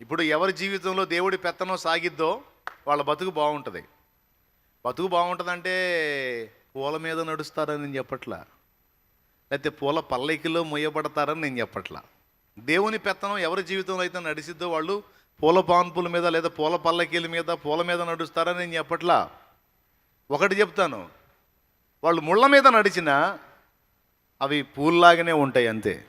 ఇప్పుడు ఎవరి జీవితంలో దేవుడి పెత్తనం సాగిద్దో వాళ్ళ బతుకు బాగుంటుంది. బతుకు బాగుంటుందంటే పూల మీద నడుస్తారని నేను చెప్పట్లా. లేకపోతే పూల పల్లకిలో మొయ్యబడతారని నేను చెప్పట్లా. దేవుని పెత్తనం ఎవరి జీవితంలో అయితే నడిచిద్దో వాళ్ళు పూల పాన్పుల మీద లేదా పూల పల్లకీల మీద పూల మీద నడుస్తారని నేను చెప్పట్లా. ఒకటి చెప్తాను. వాళ్ళు ముళ్ళ మీద నడిచినా అవి పూల్లాగానే ఉంటాయి అంతే.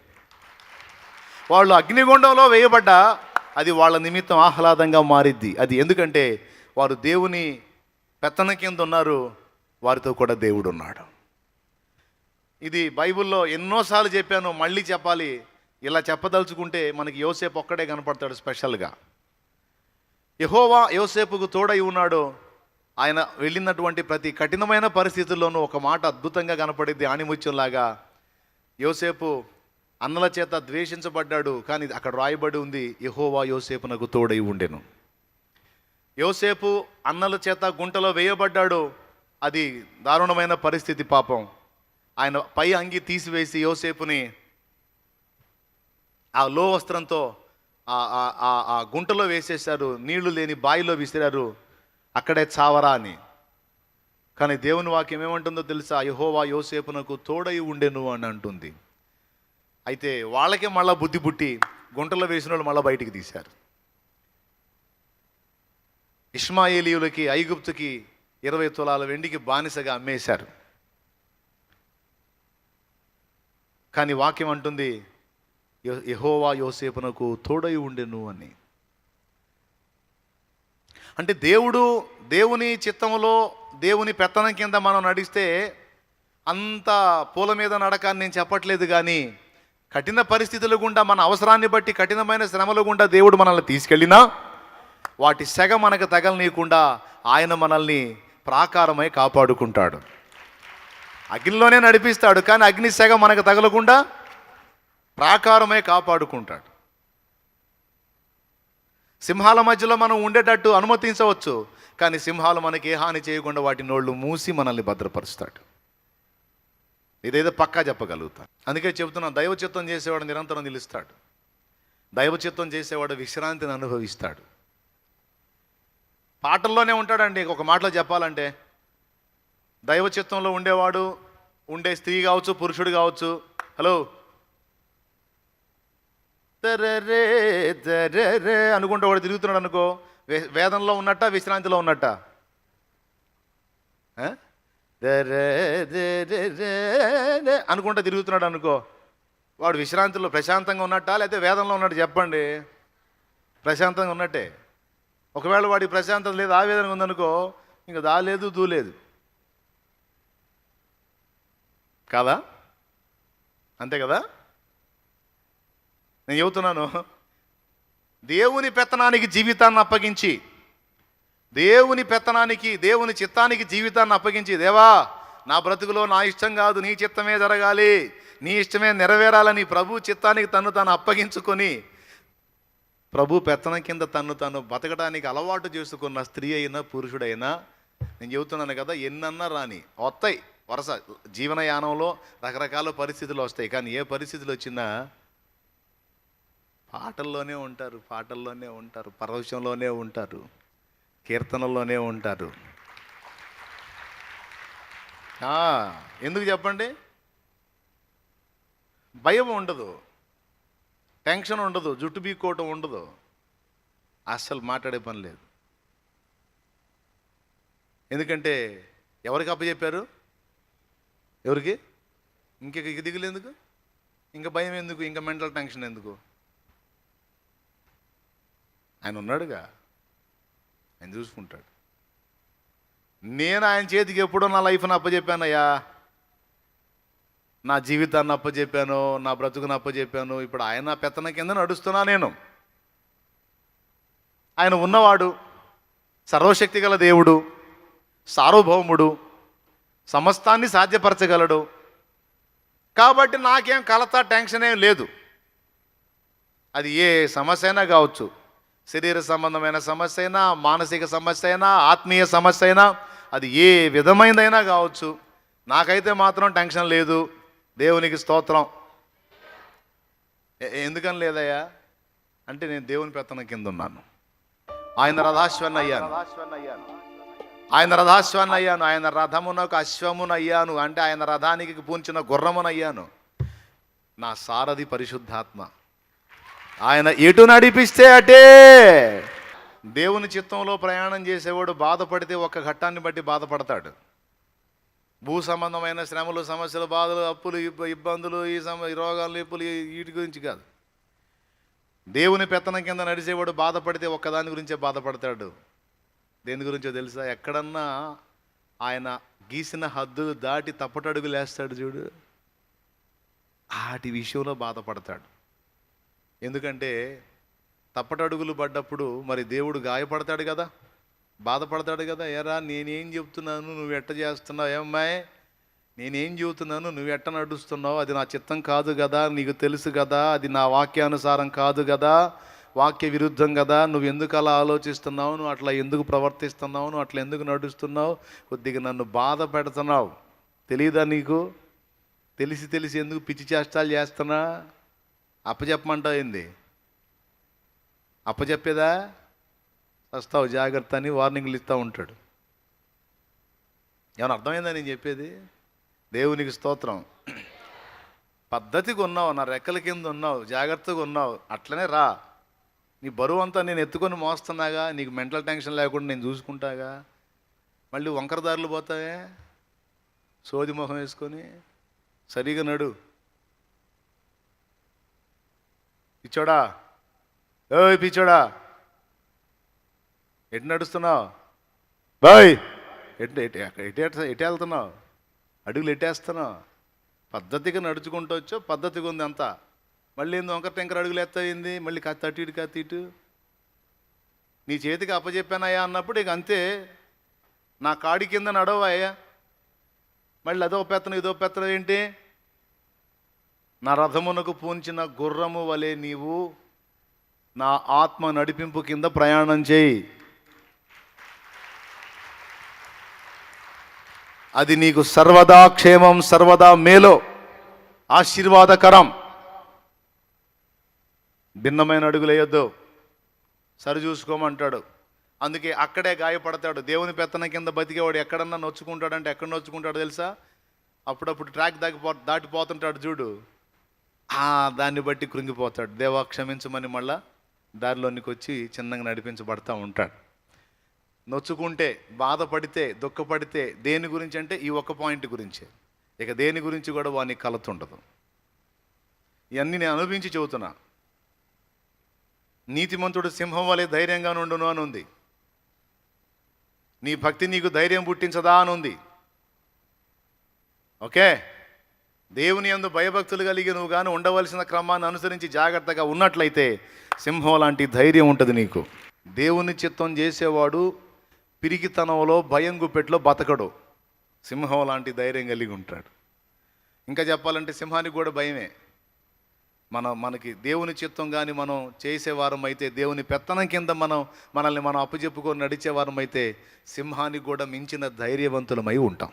వాళ్ళు అగ్నిగుండంలో వేయబడ్డా అది వాళ్ళ నిమిత్తం ఆహ్లాదంగా మారిద్ది. అది ఎందుకంటే వారు దేవుని పెత్తన కింద ఉన్నారు వారితో కూడా దేవుడు ఉన్నాడు. ఇది బైబిల్లో ఎన్నోసార్లు చెప్పాను మళ్ళీ చెప్పాలి. ఇలా చెప్పదలుచుకుంటే మనకి యోసేపు ఒక్కడే కనపడతాడు స్పెషల్గా. యహోవా యోసేపుకు తోడై ఉన్నాడు. ఆయన వెళ్ళినటువంటి ప్రతి కఠినమైన పరిస్థితుల్లోనూ ఒక మాట అద్భుతంగా కనపడింది ఆణిముత్యంలాగా. యోసేపు అన్నల చేత ద్వేషించబడ్డాడు కానీ అక్కడ రాయబడి ఉంది యహోవా యోసేపునకు తోడై ఉండెను. యోసేపు అన్నల చేత గుంటలో వేయబడ్డాడు అది దారుణమైన పరిస్థితి పాపం. ఆయన పై అంగి తీసివేసి యోసేపుని ఆ లో వస్త్రంతో ఆ- ఆ- ఆ- ఆ గుంటలో వేసేశారు నీళ్ళు లేని బావిలో విసిరారు అక్కడే చావరా అని. కానీ దేవుని వాక్యం ఏమంటుందో తెలుసా? యహోవా యోసేపునకు తోడై ఉండెను అని అంటుంది. అయితే వాళ్ళకే మళ్ళా బుద్ధి పుట్టి గుంటలో వేసిన వాళ్ళు మళ్ళీ బయటికి తీశారు. ఇష్మాయేలీయులకి ఐగుప్తుకి ఇరవై తులాల వెండికి బానిసగా అమ్మేశారు. కానీ వాక్యం అంటుంది యహోవా యోసేపునకు తోడై ఉండెను అని. అంటే దేవుడు దేవుని చిత్తములో దేవుని పెత్తనం కింద మనం నడిస్తే అంత పూల మీద నడక నేను చెప్పట్లేదు కానీ కఠిన పరిస్థితుల గుండా మన అవసరాన్ని బట్టి కఠినమైన శ్రమల గుండా దేవుడు మనల్ని తీసుకెళ్ళినా వాటి సెగ మనకు తగలనీయకుండా ఆయన మనల్ని ప్రాకారమై కాపాడుకుంటాడు. అగ్నిలోనే నడిపిస్తాడు కానీ అగ్ని సెగ మనకు తగలకుండా ప్రాకారమై కాపాడుకుంటాడు. సింహాల మధ్యలో మనం ఉండేటట్టు అనుమతించవచ్చు కానీ సింహాలు మనకి ఏ హాని చేయకుండా వాటి నోళ్ళు మూసి మనల్ని భద్రపరుస్తాడు. ఇదేదో పక్కా చెప్పగలుగుతాను అందుకే చెబుతున్నాను దైవ చిత్తం చేసేవాడు నిరంతరం నిలుస్తాడు. దైవ చిత్తం చేసేవాడు విశ్రాంతిని అనుభవిస్తాడు. పాటల్లోనే ఉంటాడండి ఒక మాటలో చెప్పాలంటే. దైవ చిత్తంలో ఉండేవాడు ఉండే స్త్రీ కావచ్చు పురుషుడు కావచ్చు. హలో? తరరే తరరే అనుకుంటే వాడు తిరుగుతున్నాడు అనుకో. వే- వేదంలో ఉన్నట్ట విశ్రాంతిలో ఉన్నట్ట? అనుకుంటా తిరుగుతున్నాడు అనుకో. వాడు విశ్రాంతిలో ప్రశాంతంగా ఉన్నట్టా లేకపోతే వేదంలో ఉన్నట్టు చెప్పండి. ప్రశాంతంగా ఉన్నట్టే. ఒకవేళ వాడి ప్రశాంతత లేదు ఆవేదనగా ఉందనుకో ఇంకా దాలేదు దూలేదు కాదా? అంతే కదా? నేను చెబుతున్నాను దేవుని పెత్తనానికి జీవితాన్ని అప్పగించి దేవుని పెత్తనానికి దేవుని చిత్తానికి జీవితాన్ని అప్పగించి దేవా నా బ్రతుకులో నా ఇష్టం కాదు నీ చిత్తమే జరగాలి నీ ఇష్టమే నెరవేరాలని ప్రభు చిత్తానికి తను తాను అప్పగించుకొని ప్రభు పెత్తనం కింద తను తను బతకడానికి అలవాటు చేసుకున్న స్త్రీ అయినా పురుషుడైనా నేను చెబుతున్నాను కదా ఎన్నన్నా రాని వస్తాయి వరుస జీవనయానంలో రకరకాల పరిస్థితులు వస్తాయి కానీ ఏ పరిస్థితులు వచ్చినా పాటల్లోనే ఉంటారు పాటల్లోనే ఉంటారు పరవశంలోనే ఉంటారు. కీర్తనల్లోనే ఉంటారు. ఆ, ఎందుకు చెప్పండి? భయం ఉండదు. టెన్షన్ ఉండదు. జుట్టు బీక్కోవటం ఉండదు. అస్సలు మాట్లాడే పని లేదు. ఎందుకంటే ఎవరికి అప్పచెప్పారు? ఎవరికి? ఇంక ఇక దిగులు ఎందుకు? ఇంకా భయం ఎందుకు? ఇంకా మెంటల్ టెన్షన్ ఎందుకు? ఆయన ఉన్నాడుగా. ఆయన చూసుకుంటాడు. నేను ఆయన చేతికి ఎప్పుడో నా లైఫ్ని అప్పచెప్పానయ్యా నా జీవితాన్ని అప్పచెప్పాను నా బ్రతుకుని అప్పచెప్పాను ఇప్పుడు ఆయన పెత్తన కింద నడుస్తున్నా నేను. ఆయన ఉన్నవాడు సర్వశక్తి గల దేవుడు సార్వభౌముడు సమస్తాన్ని సాధ్యపరచగలడు. కాబట్టి నాకేం కలత టెన్షన్ ఏం లేదు. అది ఏ సమస్య అయినా కావచ్చు. శరీర సంబంధమైన సమస్య అయినా మానసిక సమస్య అయినా ఆత్మీయ సమస్య అయినా అది ఏ విధమైనదైనా కావచ్చు. నాకైతే మాత్రం టెన్షన్ లేదు. దేవునికి స్తోత్రం. ఎందుకని లేదయ్యా? అంటే నేను దేవుని పెత్తనం కింద ఉన్నాను ఆయన రథాశ్వాన్ని అయ్యాను. ఆయన రథాశ్వాన్ని అయ్యాను. ఆయన రథమునకు అశ్వమును అయ్యాను. అంటే ఆయన రథానికి పూంచిన గుర్రమునయ్యాను నా సారథి పరిశుద్ధాత్మ. ఆయన ఎటు నడిపిస్తే అటే. దేవుని చిత్తంలో ప్రయాణం చేసేవాడు బాధపడితే ఒక ఘట్టాన్ని బట్టి బాధపడతాడు. భూ సంబంధమైన శ్రమలు సమస్యలు బాధలు అప్పులు ఇబ్బందులు ఈ సమ రోగాలు ఇప్పులు వీటి గురించి కాదు. దేవుని పెత్తనం కింద నడిచేవాడు బాధపడితే ఒక్కదాని గురించే బాధపడతాడు. దేని గురించో తెలుసా? ఎక్కడన్నా ఆయన గీసిన హద్దులు దాటి తప్పటడుగులు వేస్తాడు చూడు. వాటి విషయంలో బాధపడతాడు. ఎందుకంటే తప్పటడుగులు పడ్డప్పుడు మరి దేవుడు గాయపడతాడు కదా బాధపడతాడు కదా ఎరా నేనేం చెప్తున్నాను నువ్వు ఎట్ట చేస్తున్నావు ఏమ్మాయి నేనేం చెబుతున్నాను నువ్వు ఎట్ట నడుస్తున్నావు అది నా చిత్తం కాదు కదా నీకు తెలుసు కదా అది నా వాక్యానుసారం కాదు కదా వాక్య విరుద్ధం కదా నువ్వు ఎందుకు అలా ఆలోచిస్తున్నావు నువ్వు అట్లా ఎందుకు ప్రవర్తిస్తున్నావు నువ్వు అట్లా ఎందుకు నడుస్తున్నావు కొద్దిగా నన్ను బాధ పెడుతున్నావు. తెలియదా నీకు? తెలిసి తెలిసి ఎందుకు పిచ్చి చేష్టాలు చేస్తున్నా? అప్పచెప్పమంటావు ఏంది అప్పచెప్పేదా వస్తావు జాగ్రత్త అని వార్నింగ్లు ఇస్తూ ఉంటాడు. ఏమైనా అర్థమైందా నేను చెప్పేది? దేవునికి స్తోత్రం. పద్ధతిగా ఉన్నావు నా రెక్కల కింద ఉన్నావు జాగ్రత్తగా ఉన్నావు అట్లనే రా. నీ బరువు అంతా నేను ఎత్తుకొని మోస్తున్నాగా నీకు మెంటల్ టెన్షన్ లేకుండా నేను చూసుకుంటాగా. మళ్ళీ వంకరదారులు పోతావే? సోది మొహం వేసుకొని సరిగా నడు. పిచ్చోడా? ఓయ్ పిచ్చోడా? ఎటు నడుస్తున్నావు? బాయ్. ఎటు ఎటు ఎటు ఎటు ఎటు వెళ్తున్నావు? అడుగులు ఎట్టేస్తున్నావు పద్ధతిగా నడుచుకుంటూ వచ్చో పద్ధతిగా ఉంది అంతా. మళ్ళీ ఏంది వంకర టెంకర అడుగులు ఎత్తాయింది మళ్ళీ కత్తి అటు ఇటు కత్తి ఇటు. నీ చేతికి అప్పచెప్పానయ్యా అన్నప్పుడు ఇక అంతే. నా కాడి కింద నడవయ్యా. మళ్ళీ అదో పెత్తనం ఇదో పెత్తనం ఏంటి? నా రథమునకు పూంచిన గుర్రము వలె నీవు నా ఆత్మ నడిపింపు కింద ప్రయాణం చేయి. అది నీకు సర్వదా క్షేమం సర్వదా మేలో. ఆశీర్వాదకరం. భిన్నమైన అడుగులేయొద్దు సరి చూసుకోమంటాడు. అందుకే అక్కడే గాయపడతాడు. దేవుని పెత్తన కింద బతికేవాడు ఎక్కడన్నా నొచ్చుకుంటాడంటే ఎక్కడ నొచ్చుకుంటాడు తెలుసా? అప్పుడప్పుడు ట్రాక్ దాటిపో దాటిపోతుంటాడు చూడు. దాన్ని బట్టి కృంగిపోతాడు. దేవా క్షమించమని మళ్ళా దారిలోనికి వచ్చి చిన్నగా నడిపించబడతా ఉంటాడు. నొచ్చుకుంటే బాధపడితే దుఃఖపడితే దేని గురించి అంటే ఈ ఒక్క పాయింట్ గురించే. ఇక దేని గురించి కూడా వాని కలతుండదు ఇవన్నీ నేను అనుభవించి చెబుతున్నా. నీతిమంతుడు సింహం వలె ధైర్యంగా నుండును అని ఉంది నీ భక్తి నీకు ధైర్యం పుట్టించదా అని ఉంది ఓకే? దేవుని ఎందు భయభక్తులు కలిగి నువ్వు కానీ ఉండవలసిన క్రమాన్ని అనుసరించి జాగ్రత్తగా ఉన్నట్లయితే సింహం లాంటి ధైర్యం ఉంటుంది నీకు. దేవుని చిత్తం చేసేవాడు పిరికితనంలో భయం గుప్పెట్లో బతకడు. సింహం లాంటి ధైర్యం కలిగి ఉంటాడు. ఇంకా చెప్పాలంటే సింహానికి కూడా భయమే. మన మనకి దేవుని చిత్తం కానీ మనం చేసేవారం అయితే దేవుని పెత్తనం కింద మనం మనల్ని మనం అప్పుజెప్పుకొని నడిచేవారం అయితే సింహానికి కూడా మించిన ధైర్యవంతులమై ఉంటాం.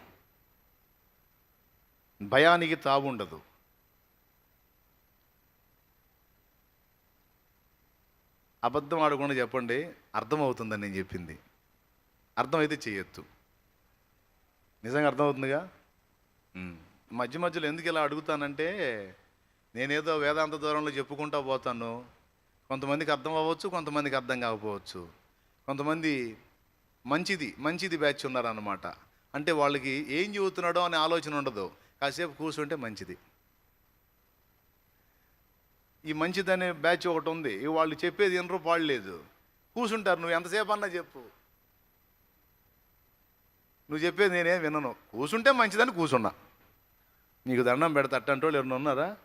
భయానికి తావుండదు. అబద్ధం ఆడకుండా చెప్పండి అర్థమవుతుందని నేను చెప్పింది. అర్థమైతే చేయొద్దు నిజంగా అర్థమవుతుందిగా? మధ్య మధ్యలో ఎందుకు ఇలా అడుగుతానంటే నేనేదో వేదాంత దూరంలో చెప్పుకుంటా పోతాను. కొంతమందికి అర్థం అవ్వచ్చు కొంతమందికి అర్థం కాకపోవచ్చు. కొంతమంది మంచిది మంచిది బ్యాచ్ ఉన్నారన్నమాట. అంటే వాళ్ళకి ఏం చెబుతున్నాడో అనే ఆలోచన ఉండదు. కాసేపు కూర్చుంటే మంచిది. ఈ మంచిదనే బ్యాచ్ ఒకటి ఉంది. వాళ్ళు చెప్పేది ఎనరు పాడలేదు. కూర్చుంటారు. నువ్వు ఎంతసేపు అన్నా చెప్పు. నువ్వు చెప్పేది నేనేం వినను. కూర్చుంటే మంచిదని కూర్చున్నా. నీకు దండం పెడతా. అట్టంటోళ్ళు ఎవరైనా ఉన్నారా?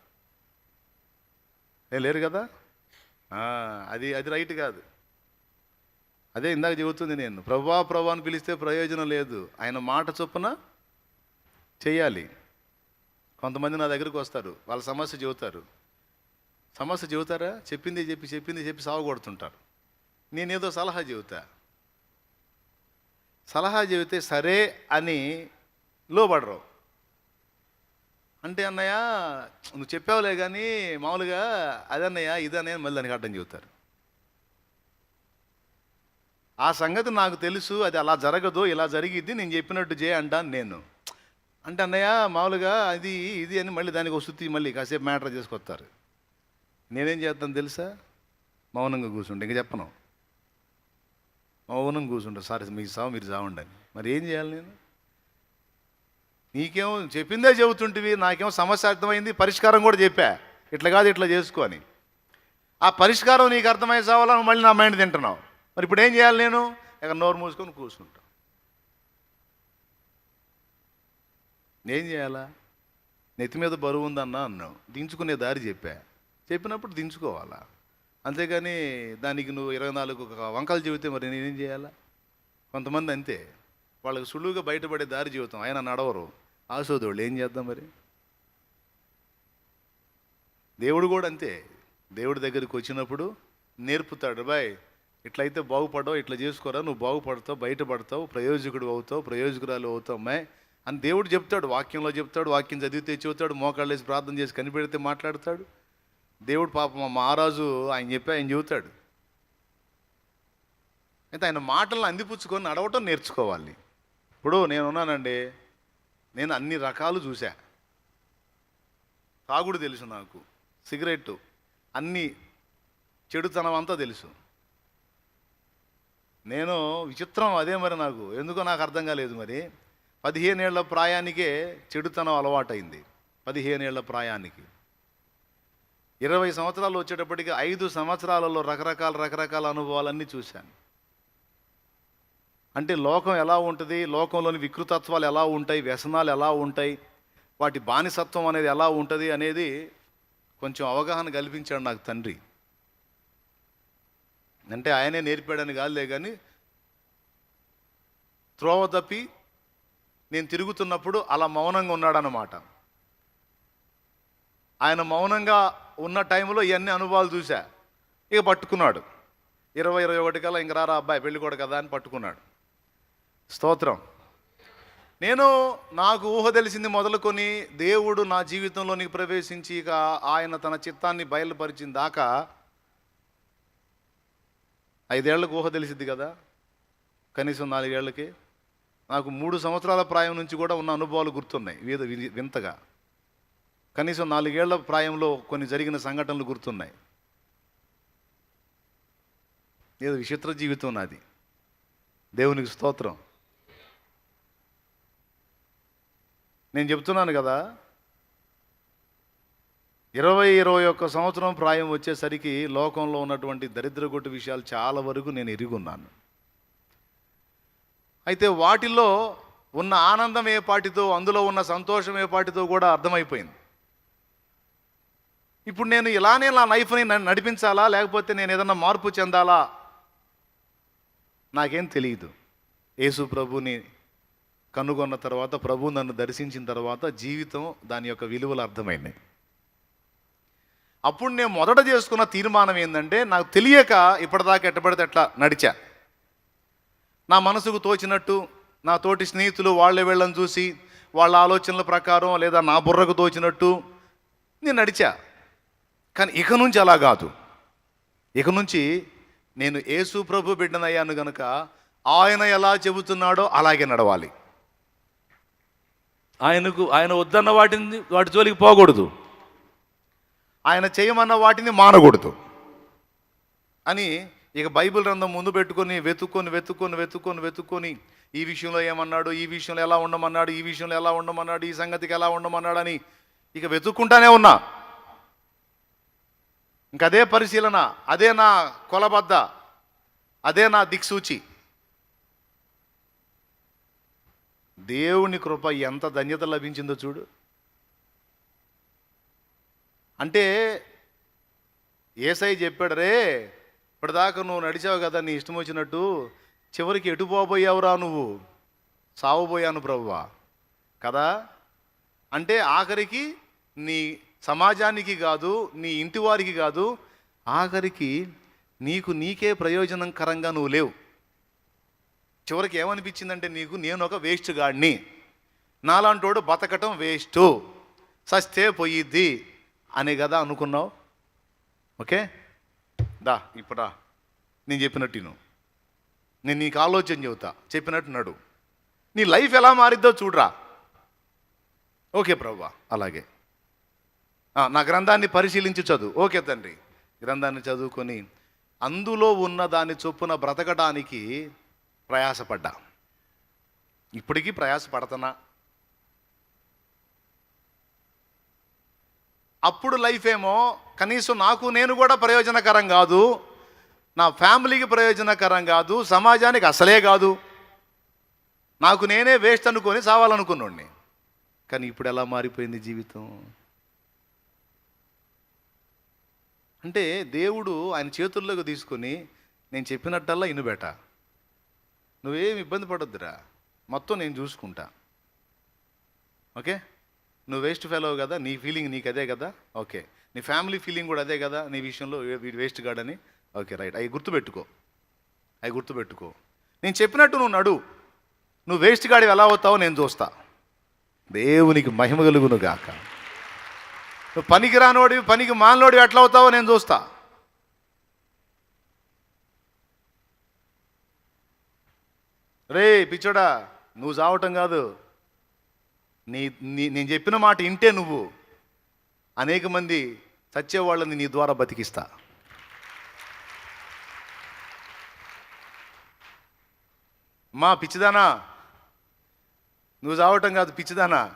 ఏ లేరు కదా? అది అది రైట్ కాదు. అదే ఇందాక చెబుతుంది నేను. ప్రభా ప్రభా అని పిలిస్తే ప్రయోజనం లేదు. ఆయన మాట చొప్పున చేయాలి కొంతమంది నా దగ్గరికి వస్తారు. వాళ్ళ సమస్య చెబుతారు. సమస్య చెబుతారా? చెప్పింది చెప్పి చెప్పింది చెప్పి సాగుకొడుతుంటారు నేనేదో సలహా చెబుతా. సలహా చెబితే సరే అని లోబడరు. అంటే అన్నయ్య నువ్వు చెప్పావులే కానీ మామూలుగా అదన్నయ్య ఇదన్నయ్య మళ్ళీ దానికి అడ్డం చెబుతారు. ఆ సంగతి నాకు తెలుసు అది అలా జరగదు ఇలా జరిగిద్ది నేను చెప్పినట్టు చేయ అంటాను నేను. అంటే అన్నయ్య మామూలుగా అది ఇది అని మళ్ళీ దానికి వస్తుంది మళ్ళీ కాసేపు మ్యాటర్ చేసుకొస్తారు. నేనేం చేస్తాను తెలుసా? మౌనంగా కూర్చుంటే ఇంక చెప్పను. మౌనం కూర్చుంటా సారీ మీకు సావు మీరు సావండి మరి ఏం చేయాలి నేను? నీకేమో చెప్పిందే చెబుతుంటివి నాకేమో సమస్య అర్థమైంది పరిష్కారం కూడా చెప్పా. ఇట్లా కాదు ఇట్లా చేసుకో అని. ఆ పరిష్కారం నీకు అర్థమై సావాలని మళ్ళీ నా మైండ్ తింటున్నావు. మరి ఇప్పుడు ఏం చేయాలి నేను? ఇక నోరు మూసుకొని కూర్చుంటా. నేం చేయాలా? నెత్తి మీద బరువు ఉందన్నా అన్నావు. దించుకునే దారి చెప్పా. చెప్పినప్పుడు దించుకోవాలా? అంతేగాని దానికి నువ్వు ఇరవై నాలుగు వంకలు చెబితే మరి నేనేం చేయాలా? కొంతమంది అంతే. వాళ్ళకి సులువుగా బయటపడే దారి జీవితం ఆయన నడవరు. ఆశోదోళ్ళు ఏం చేద్దాం మరి? దేవుడు కూడా అంతే. దేవుడి దగ్గరికి వచ్చినప్పుడు నేర్పుతాడు. బాయ్ ఇట్లయితే బాగుపడవు. ఇట్లా చేసుకోరా. నువ్వు బాగుపడతావు బయటపడతావు ప్రయోజకుడు అవుతావు ప్రయోజకురాలు అవుతావు అమ్మాయి. అని దేవుడు చెప్తాడు వాక్యంలో చెప్తాడు వాక్యం చదివితే చెబుతాడు మోకాళ్ళు వేసి ప్రార్థన చేసి కనిపెడితే మాట్లాడతాడు. దేవుడు పాపం మా మహారాజు ఆయన చెప్పి ఆయన చెబుతాడు. అయితే ఆయన మాటలను అందిపుచ్చుకొని నడవటం నేర్చుకోవాలి. ఇప్పుడు నేను ఉన్నానండి నేను అన్ని రకాలు చూసా తాగుడు తెలుసు నాకు సిగరెట్టు అన్ని చెడుతనం అంతా తెలుసు. నేను విచిత్రం అదే మరి నాకు ఎందుకో నాకు అర్థం కాలేదు మరి. పదిహేనేళ్ళ ప్రాయానికే చెడుతనం అలవాటైంది. పదిహేనేళ్ళ ప్రాయానికి. ఇరవై సంవత్సరాలు వచ్చేటప్పటికి ఐదు సంవత్సరాలలో రకరకాల రకరకాల అనుభవాలన్నీ చూశాను. అంటే లోకం ఎలా ఉంటుంది? లోకంలోని వికృతత్వాలు ఎలా ఉంటాయి? వ్యసనాలు ఎలా ఉంటాయి? వాటి బానిసత్వం అనేది ఎలా ఉంటుంది? అనేది కొంచెం అవగాహన కల్పించాడు నాకు తండ్రి. అంటే ఆయనే నేర్పాడని కాదులే కానీ త్రోవ తప్పి నేను తిరుగుతున్నప్పుడు అలా మౌనంగా ఉన్నాడనమాట ఆయన మౌనంగా ఉన్న టైంలో ఇవన్నీ అనుభవాలు చూశా. ఇక పట్టుకున్నాడు. ఇరవై ఇరవై ఒకటి కల్లా ఇంక రారా అబ్బాయి పెళ్ళి కూడా కదా అని పట్టుకున్నాడు. స్తోత్రం. నేను నాకు ఊహ తెలిసింది మొదలుకొని దేవుడు నా జీవితంలోనికి ప్రవేశించి ఇక ఆయన తన చిత్తాన్ని బయలుపరిచిన దాకా ఐదేళ్ళకు ఊహ తెలిసింది కదా? కనీసం నాలుగేళ్ళకి. నాకు మూడు సంవత్సరాల ప్రాయం నుంచి కూడా ఉన్న అనుభవాలు గుర్తున్నాయి వేద వి- వింతగా. కనీసం నాలుగేళ్ళ ప్రాయంలో కొన్ని జరిగిన సంఘటనలు గుర్తున్నాయి. ఏదో విచిత్ర జీవితం నాది. దేవునికి స్తోత్రం. నేను చెప్తున్నాను కదా ఇరవై ఇరవై ఒక్క సంవత్సరం ప్రాయం వచ్చేసరికి లోకంలో ఉన్నటువంటి దరిద్రగొట్టు విషయాలు చాలా వరకు నేను ఎరుగున్నాను. అయితే వాటిల్లో ఉన్న ఆనందం ఏ పాటితో అందులో ఉన్న సంతోషం ఏ పాటితో కూడా అర్థమైపోయింది. ఇప్పుడు నేను ఇలానే నా లైఫ్ని నడిపించాలా లేకపోతే నేను ఏదన్నా మార్పు చెందాలా? నాకేం తెలియదు. యేసు ప్రభుని కనుగొన్న తర్వాత ప్రభు నన్ను దర్శించిన తర్వాత జీవితం దాని యొక్క విలువలు అర్థమైనాయి అప్పుడు నేను మొదట చేసుకున్న తీర్మానం ఏంటంటే నాకు తెలియక ఇప్పటిదాకా ఎట్టబడితే ఎట్లా నడిచా. నా మనసుకు తోచినట్టు నా తోటి స్నేహితులు వాళ్ళ వీళ్ళని చూసి వాళ్ళ ఆలోచనల ప్రకారం లేదా నా బుర్రకు తోచినట్టు నేను నడిచా. కానీ ఇక నుంచి అలా కాదు. ఇక నుంచి నేను యేసు ప్రభు బిడ్డనయ్యాను గనుక ఆయన ఎలా చెబుతున్నాడో అలాగే నడవాలి. ఆయనకు ఆయన వద్దన్న వాటిని వాటి జోలికి పోకూడదు. ఆయన చేయమన్న వాటిని మానకూడదు. అని ఇక బైబిల్ గ్రంథం ముందు పెట్టుకొని వెతుక్కొని వెతుక్కొని వెతుక్కొని వెతుక్కొని ఈ విషయంలో ఏమన్నాడు? ఈ విషయంలో ఎలా ఉండమన్నాడు? ఈ విషయంలో ఎలా ఉండమన్నాడు? ఈ సంగతికి ఎలా ఉండమన్నాడు అని ఇక వెతుక్కుంటానే ఉన్నా. ఇంక అదే పరిశీలన అదే నా కొలబద్ద అదే నా దిక్సూచి. దేవుని కృప ఎంత ధన్యత లభించిందో చూడు. అంటే ఏసై చెప్పాడు రే ఇప్పటిదాకా నువ్వు నడిచావు కదా నీ ఇష్టం వచ్చినట్టు చివరికి ఎటు పోబోయావురా నువ్వు? సావబోయాను ప్రభువా కదా? అంటే ఆఖరికి నీ సమాజానికి కాదు నీ ఇంటి వారికి కాదు ఆఖరికి నీకు నీకే ప్రయోజనకరంగా నువ్వు లేవు. చివరికి ఏమనిపించిందంటే నీకు నేను ఒక వేస్ట్ గాడిని నాలాంటోడు బతకటం వేస్ట్. సస్తే పోయిద్ది. అనే కదా అనుకున్నావు? ఓకే? దా ఇప్పుడా నేను చెప్పినట్టు నువ్వు నేను నీకు ఆలోచన చెబుతా. చెప్పినట్టు నడు. నీ లైఫ్ ఎలా మారిద్దో చూడరా. ఓకే ప్రభా అలాగే. నా గ్రంథాన్ని పరిశీలించి చదువు. ఓకే తండ్రి. గ్రంథాన్ని చదువుకొని అందులో ఉన్న దాని చొప్పున బ్రతకడానికి ప్రయాసపడ్డా. ఇప్పటికీ ప్రయాసపడుతున్నా. అప్పుడు లైఫ్ ఏమో కనీసం నాకు నేను కూడా ప్రయోజనకరం కాదు. నా ఫ్యామిలీకి ప్రయోజనకరం కాదు. సమాజానికి అసలే కాదు. నాకు నేనే వేస్ట్ అనుకొని చావాలనుకున్నోడిని కానీ ఇప్పుడు ఎలా మారిపోయింది జీవితం? అంటే దేవుడు ఆయన చేతుల్లోకి తీసుకొని నేను చెప్పినట్టల్లా ఇనుబెట. నువ్వేం ఇబ్బంది పడొద్దురా. మొత్తం నేను చూసుకుంటా. ఓకే? నువ్వు వేస్ట్ ఫెలో కదా నీ ఫీలింగ్ నీకు అదే కదా? ఓకే నీ ఫ్యామిలీ ఫీలింగ్ కూడా అదే కదా నీ విషయంలో వీడు వేస్ట్ గాడని ఓకే రైట్ అవి గుర్తుపెట్టుకో. అవి గుర్తుపెట్టుకో. నేను చెప్పినట్టు నువ్వు నడు. నువ్వు వేస్ట్ గాడి ఎలా అవుతావో నేను చూస్తా. దేవునికి మహిమ కలుగును గాక. నువ్వు పనికి రానోడివి పనికి మానలోడివి ఎట్లా అవుతావో నేను చూస్తా. రే పిచ్చోడా నువ్వు చావటం కాదు. నీ నీ నేను చెప్పిన మాట ఇంటే నువ్వు. అనేక మంది చచ్చేవాళ్ళని నీ ద్వారా బతికిస్తా. మా పిచ్చిదానా నువ్వు చావటం కాదు పిచ్చిదానా.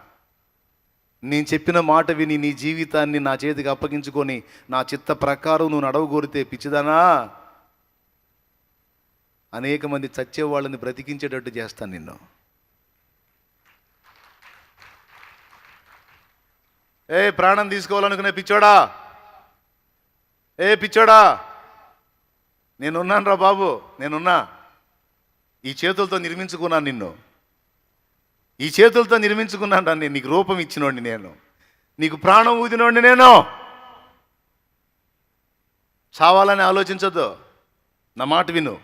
నేను చెప్పిన మాట విని నీ జీవితాన్ని నా చేతికి అప్పగించుకొని నా చిత్త ప్రకారం నువ్వు నడవగోరితే పిచ్చిదానా. అనేక మంది చచ్చే వాళ్ళని బ్రతికించేటట్టు చేస్తాను నిన్ను. ఏ ప్రాణం తీసుకోవాలనుకునే పిచ్చోడా? ఏ పిచ్చోడా? నేనున్నాను రా బాబు నేనున్నా. ఈ చేతులతో నిర్మించుకున్నాను నిన్ను. ఈ చేతులతో నిర్మించుకున్నాను నేను నీకు రూపం ఇచ్చినోండి నేను. నీకు ప్రాణం ఊదినోండి నేను. చావాలని ఆలోచించద్దు. నా మాట విను.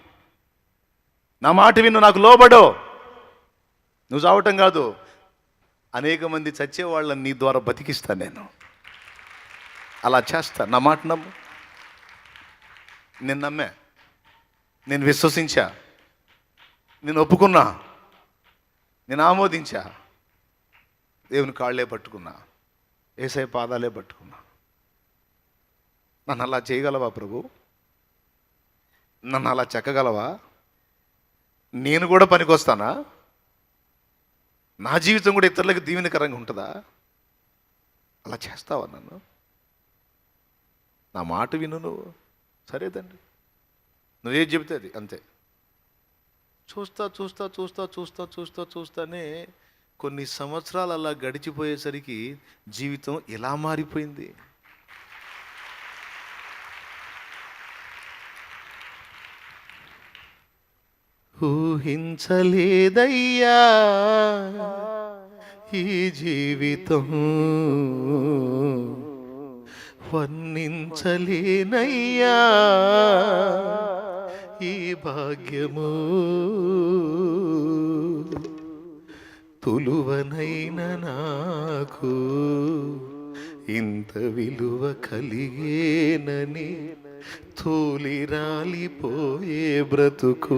నా మాట విను నాకు లోబడు. నువ్వు చావటం కాదు. అనేక మంది చచ్చేవాళ్ళని నీ ద్వారా బతికిస్తాను నేను. అలా చేస్తా. నా మాట నమ్ము. నేను నమ్మే. నేను విశ్వసించా. నేను ఒప్పుకున్నా. నేను ఆమోదించా. దేవుని కాళ్ళే పట్టుకున్నా. ఏసై పాదాలే పట్టుకున్నా. నన్ను అలా చేయగలవా ప్రభు? నన్ను అలా చెక్కగలవా? నేను కూడా పనికొస్తానా? నా జీవితం కూడా ఇతరులకు దీవెనకరంగా ఉంటుందా? అలా చేస్తావా నన్ను? నా మాట విను నువ్వు. సరేదండి నువ్వేం చెబితే అది అంతే. చూస్తా చూస్తా చూస్తా చూస్తా చూస్తా చూస్తానే కొన్ని సంవత్సరాలు అలా గడిచిపోయేసరికి జీవితం ఎలా మారిపోయింది? ఊహించలేదయ్యా. ఈ జీవితం వర్ణించలేనయ్యా. ఈ భాగ్యము తులువనైన నాకు ఇంత విలువ కలిగేనని తూలిరాలిపోయే బ్రతుకు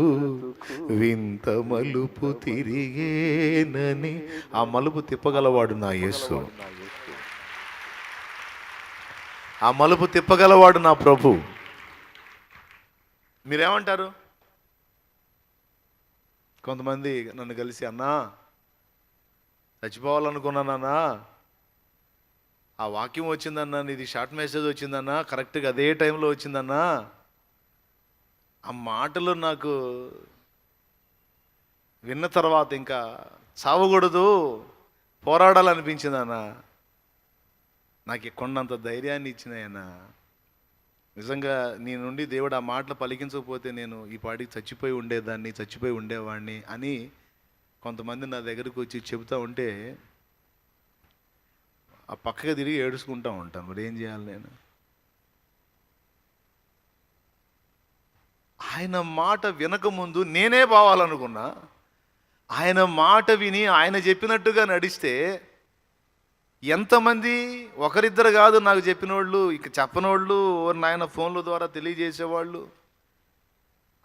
వింత మలుపు తిరిగేనని ఆ మలుపు తిప్పగలవాడు నా యేసు. ఆ మలుపు తిప్పగలవాడు నా ప్రభు. మీరేమంటారు? కొంతమంది నన్ను కలిసి అన్నా చచ్చిపోవాలనుకున్నానన్నా ఆ వాక్యం వచ్చిందన్నా నీది షార్ట్ మెసేజ్ వచ్చిందన్నా కరెక్ట్గా అదే టైంలో వచ్చిందన్నా ఆ మాటలు నాకు విన్న తర్వాత ఇంకా చావకూడదు పోరాడాలనిపించిందన్నా. నాకు కొండంత ధైర్యాన్ని ఇచ్చినాయన్నా. నిజంగా నీ నుండి దేవుడు ఆ మాటలు పలికించకపోతే నేను ఈ పాటికి చచ్చిపోయి ఉండేదాన్ని చచ్చిపోయి ఉండేవాడిని అని కొంతమంది నా దగ్గరకు వచ్చి చెబుతూ ఉంటే ఆ పక్కగా తిరిగి ఏడుచుకుంటా ఉంటాను మరి ఏం చేయాలి నేను? ఆయన మాట వినకముందు నేనే బావాలనుకున్నా. ఆయన మాట విని ఆయన చెప్పినట్టుగా నడిస్తే ఎంతమంది ఒకరిద్దరు కాదు నాకు చెప్పినోళ్ళు ఇక చెప్పనోళ్ళు నాయన ఫోన్ల ద్వారా తెలియజేసేవాళ్ళు.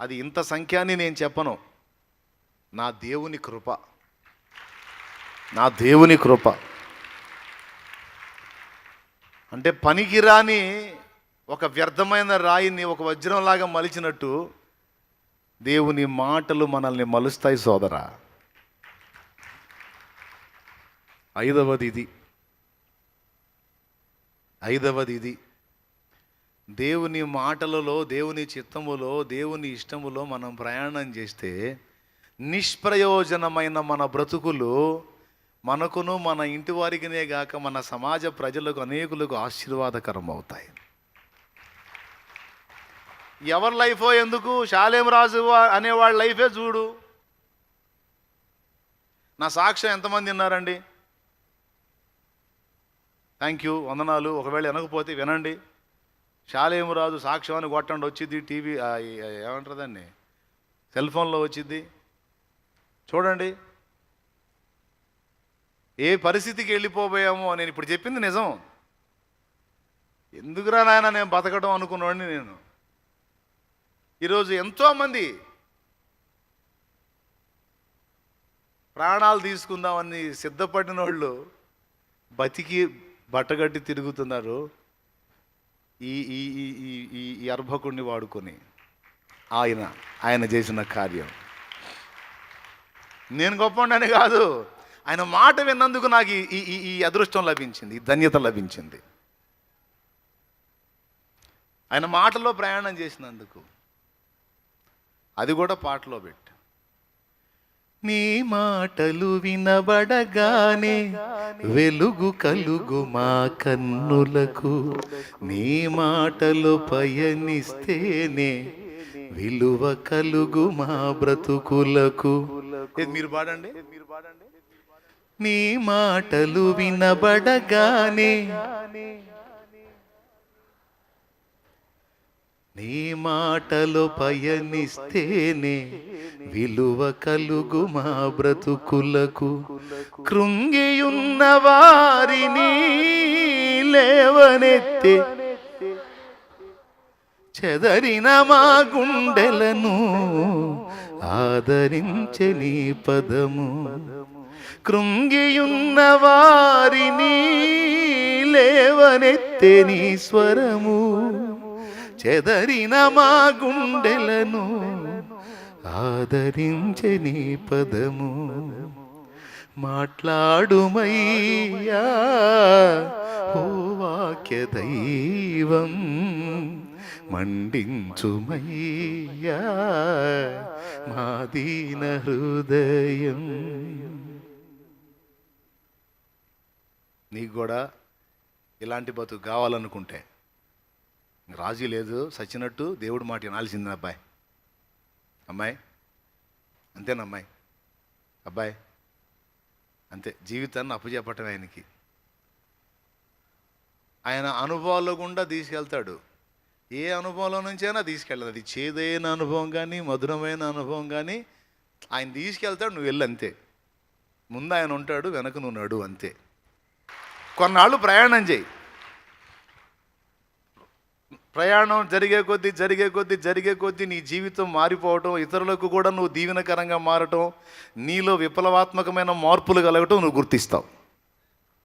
అది ఇంత సంఖ్య అని నేను చెప్పను. నా దేవుని కృప. నా దేవుని కృప. అంటే పనికిరాని ఒక వ్యర్థమైన రాయిని ఒక వజ్రంలాగా మలిచినట్టు దేవుని మాటలు మనల్ని మలుస్తాయి సోదరా. ఐదవది ఇది. ఐదవది ఇది. దేవుని మాటలలో దేవుని చిత్తములో దేవుని ఇష్టములో మనం ప్రయాణం చేస్తే నిష్ప్రయోజనమైన మన బ్రతుకులు మనకును మన ఇంటి వారికినే గాక మన సమాజ ప్రజలకు అనేకులకు ఆశీర్వాదకరం అవుతాయి ఎవరి లైఫో ఎందుకు? శాలేం రాజు అనేవాడి లైఫే చూడు. నా సాక్ష్యం ఎంతమంది విన్నారండి? థ్యాంక్ యూ వందనాలు. ఒకవేళ వినకపోతే వినండి. శాలేము రాజు సాక్ష్యం అని కొట్టండి. వచ్చింది టీవీ ఏమంటారు దాన్ని? సెల్ ఫోన్లో వచ్చింది. చూడండి. ఏ పరిస్థితికి వెళ్ళిపోబోయామో నేను ఇప్పుడు చెప్పింది నిజం. ఎందుకురా నాయన నేను బతకడం అనుకున్నాడిని నేను? ఈరోజు ఎంతోమంది ప్రాణాలు తీసుకుందామని సిద్ధపడిన వాళ్ళు బతికి బట్టగట్టి తిరుగుతున్నారు ఈ ఈ ఈ ఈ ఈ ఈ అర్భకుడిని వాడుకొని. ఆయన ఆయన చేసిన కార్యం. నేను గొప్పవాడిని కాదు. ఆయన మాట విన్నందుకు నాకు ఈ- ఈ ఈ- అదృష్టం లభించింది ఈ ధన్యత లభించింది. ఆయన మాటలో ప్రయాణం చేసినందుకు అది కూడా పాటలో పెట్టు. నీ మాటలు వినబడగానే వెలుగు కలుగు మా కన్నులకు. నీ మాటలు పయనిస్తేనే విలువ కలుగు మా బ్రతుకులకు. మీరు పాడండి మీరు పాడండి? నీ మాటలు వినబడగానే నీ మాటలు పయనిస్తేనే విలువ కలుగు మా బ్రతుకులకు. కృంగియున్న వారిని లేవనెత్తే చెదరిన మా గుండెలను ఆదరించని పదము. కృంగియున్న వారిని లేవనెత్తే నీ స్వరము. చెదరిన మా గుండెలను ఆదరించని పదము. మాట్లాడుమయ్యా ఓ వాక్య దైవం మండించుమయ్యా మా దీన హృదయం. నీకు కూడా ఇలాంటి బతుకు కావాలనుకుంటే. రాజీ లేదు సచ్చినట్టు దేవుడు మాట వినాల్సింది అబ్బాయి. అమ్మాయి అంతేనా అమ్మాయి? అబ్బాయి అంతే. జీవితాన్ని అప్పచెప్పటం ఆయనకి. ఆయన అనుభవాల్లో గుండా తీసుకెళ్తాడు. ఏ అనుభవంలో నుంచైనా తీసుకెళ్ళదు. అది చేదైన అనుభవం కానీ మధురమైన అనుభవం కానీ ఆయన తీసుకెళ్తాడు నువ్వు వెళ్ళి అంతే. ముందు ఆయన ఉంటాడు వెనక నువ్వు నడు అంతే. కొన్నాళ్ళు ప్రయాణం చేయి. ప్రయాణం జరిగే కొద్దీ జరిగే కొద్దీ జరిగే కొద్దీ నీ జీవితం మారిపోవటం ఇతరులకు కూడా నువ్వు దీవెనకరంగా మారటం నీలో విప్లవాత్మకమైన మార్పులు కలగటం నువ్వు గుర్తిస్తావు.